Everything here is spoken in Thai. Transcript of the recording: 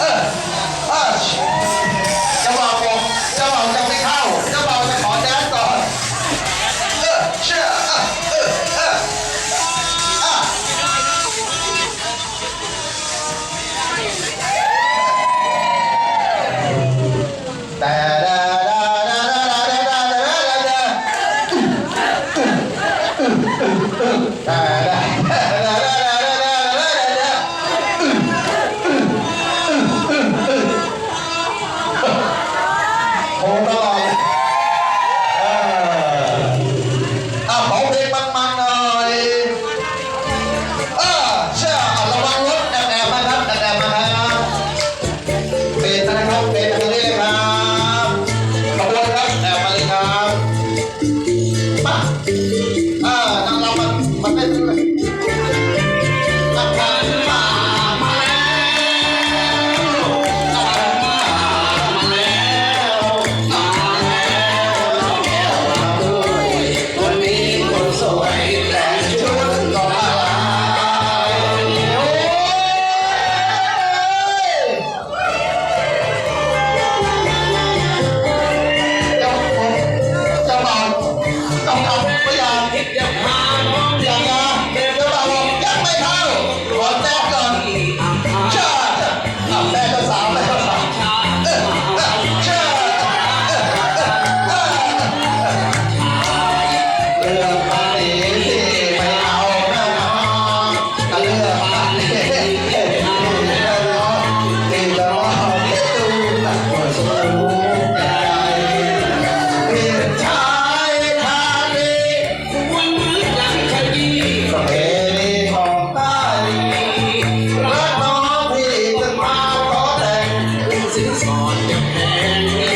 เออเออจะเบาบอกจะเบาจะไม่เข้าจะเบาจะขอแดนก่อนเออเชื่อเออเออเอออะแต่ดาดาดาดาดาดาดาดาดาดา Let's go. สินสอดจะแพง